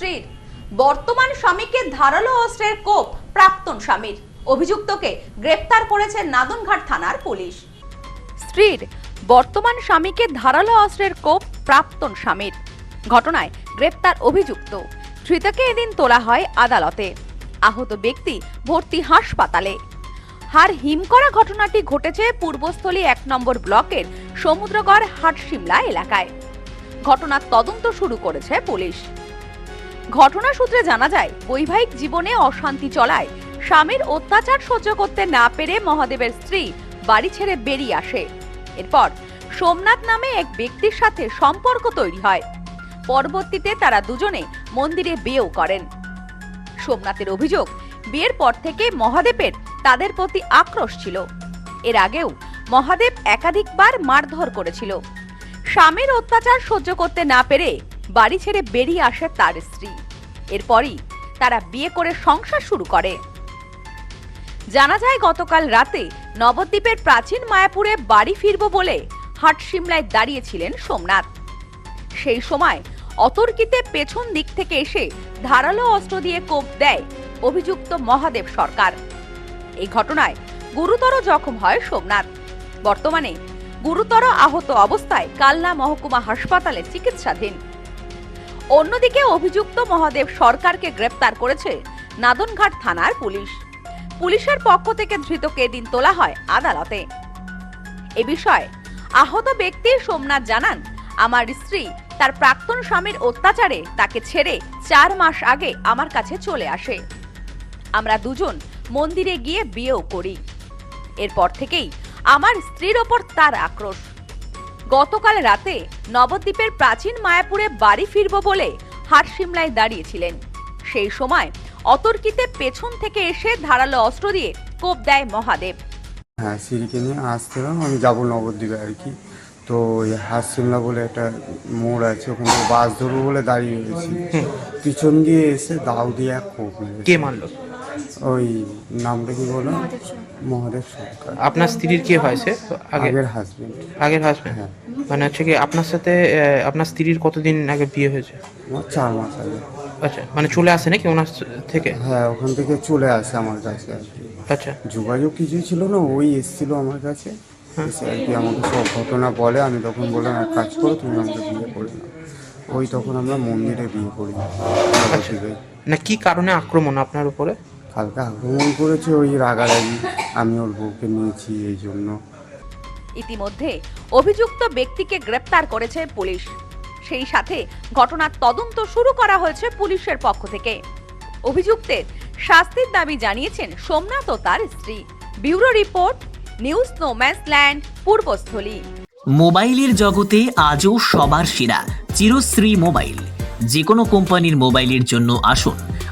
স্ত্রীর। বর্তমান স্বামীকে ধারালো অস্ত্রের কোপ প্রাক্তন স্বামীর। অভিযুক্তকে গ্রেপ্তার করেছে নাদনঘাট থানার পুলিশ। স্ত্রীর বর্তমান স্বামীকে ধারালো অস্ত্রের কোপ প্রাক্তন স্বামীর। ঘটনায় গ্রেপ্তার অভিযুক্ত। ধৃতকে এদিন তোলা হয় আদালতে। আহত ব্যক্তি ভর্তি হাসপাতালে। হার হিম করা ঘটনাটি ঘটেছে পূর্বস্থলী এক নম্বর ব্লকের সমুদ্রগড় হাটশিমলা এলাকায়। ঘটনার তদন্ত শুরু করেছে পুলিশ। ঘটনা সূত্রে জানা যায়, বৈবাহিক জীবনে অশান্তি চলায়। স্বামীর অত্যাচার সহ্য করতে না পেরে মহাদেবের স্ত্রী বাড়ি ছেড়ে বেরিয়ে আসে। এরপর সোমনাথ নামে এক ব্যক্তির সাথে সম্পর্ক তৈরি হয়। পরবর্তীতে তারা দুজনে মন্দিরে বিয়েও করেন। সোমনাথের অভিযোগ, বিয়ের পর থেকে মহাদেবের তাদের প্রতি আক্রোশ ছিল। এর আগেও মহাদেব একাধিকবার মারধর করেছিল। স্বামীর অত্যাচার সহ্য করতে না পেরে বাড়ি ছেড়ে বেরিয়ে আসে তার স্ত্রী। এরপরই তারা বিয়ে করে সংসার শুরু করে। জানা যায়, গতকাল রাতে নবদ্বীপের প্রাচীন মায়াপুরে বাড়ি ফিরব বলে হাটশিমলায় দাঁড়িয়েছিলেন সোমনাথ। সেই সময় অতর্কিতে পেছন দিক থেকে এসে ধারালো অস্ত্র দিয়ে কোপ দেয় অভিযুক্ত মহাদেব সরকার। এই ঘটনায় গুরুতর জখম হয় সোমনাথ। বর্তমানে গুরুতর আহত অবস্থায় কালনা মহকুমা হাসপাতালে চিকিৎসাধীন। অন্যদিকে অভিযুক্ত মহাদেব সরকারকে গ্রেপ্তার করেছে নাদনঘাট থানার পুলিশ। পুলিশের পক্ষ থেকে ধৃতকে এদিন তোলা হয় আদালতে। এ বিষয়ে আহত ব্যক্তি সোমনাথ জানান, আমার স্ত্রী তার প্রাক্তন স্বামীর অত্যাচারে তাকে ছেড়ে চার মাস আগে আমার কাছে চলে আসে। আমরা দুজন মন্দিরে গিয়ে বিয়েও করি। এরপর থেকেই আমার স্ত্রীর ওপর তার আক্রোশ। গতকাল রাতে নবদ্বীপের প্রাচীন মায়াপুরে বাড়ি ফিরব বলে হাটশিমলায় দাঁড়িয়েছিলেন। সেই সময় অতর্কিতে পেছন থেকে এসে ধারালো অস্ত্র দিয়ে কোপ দেয় মহাদেব। হ্যাঁ সিঁড়িকে নিয়ে আসছিলাম আমি যাব নবদ্বীপে আর কি। তো ওই হাসিমলা বলে একটা মোড় আছে ওখানে বাস ধরবো বলে দাঁড়িয়ে গেছি পিছন দিয়ে এসে দাও দিয়ে এক কোপ। কে মারলো? ওই নামটা কি বলো? মহাদেব সরকার আপনার স্ত্রীর কে হয় সে? আগের হাজবেন্ড আগের হাজবেন্ড হ্যাঁ। মানে হচ্ছে কি আপনার সাথে আহ, আপনার স্ত্রীর কতদিন আগে বিয়ে হয়েছে? আমার চার মাস আগে। আচ্ছা মানে চলে আসে নাকি ওনার থেকে? হ্যাঁ ওখান থেকে চলে আসে আমার কাছে আর কি। আচ্ছা। যোগাযোগ কিছুই ছিল না ওই এসেছিল আমার কাছে। এসে আর কি আমাকে সব ঘটনা বলে আমি তখন বললাম এক কাজ করো তুমি আমাকে বিয়ে করে নাও ওই তখন আমরা মন্দিরে বিয়ে করি। নবদ্বীপে। না কি কারণে আক্রমণ আপনার উপরে? কালকে আক্রমণ করেছে ওই রাগারাগি। আমি ওর বউকে নিয়েছি এই জন্য। ইতিমধ্যে অভিযুক্ত ব্যক্তিকে গ্রেপ্তার করেছে পুলিশ। সেই সাথে ঘটনার তদন্ত শুরু করা হয়েছে পুলিশের পক্ষ থেকে। অভিযুক্তের শাস্তির দাবি জানিয়েছেন সোমনাথ ও তার স্ত্রী। Bureau report news Nomansland Purbasthali. মোবাইলের জগতে আজও সবার সেরা চিরশ্রী মোবাইল। যে কোনো কোম্পানির মোবাইলের জন্য আসুন।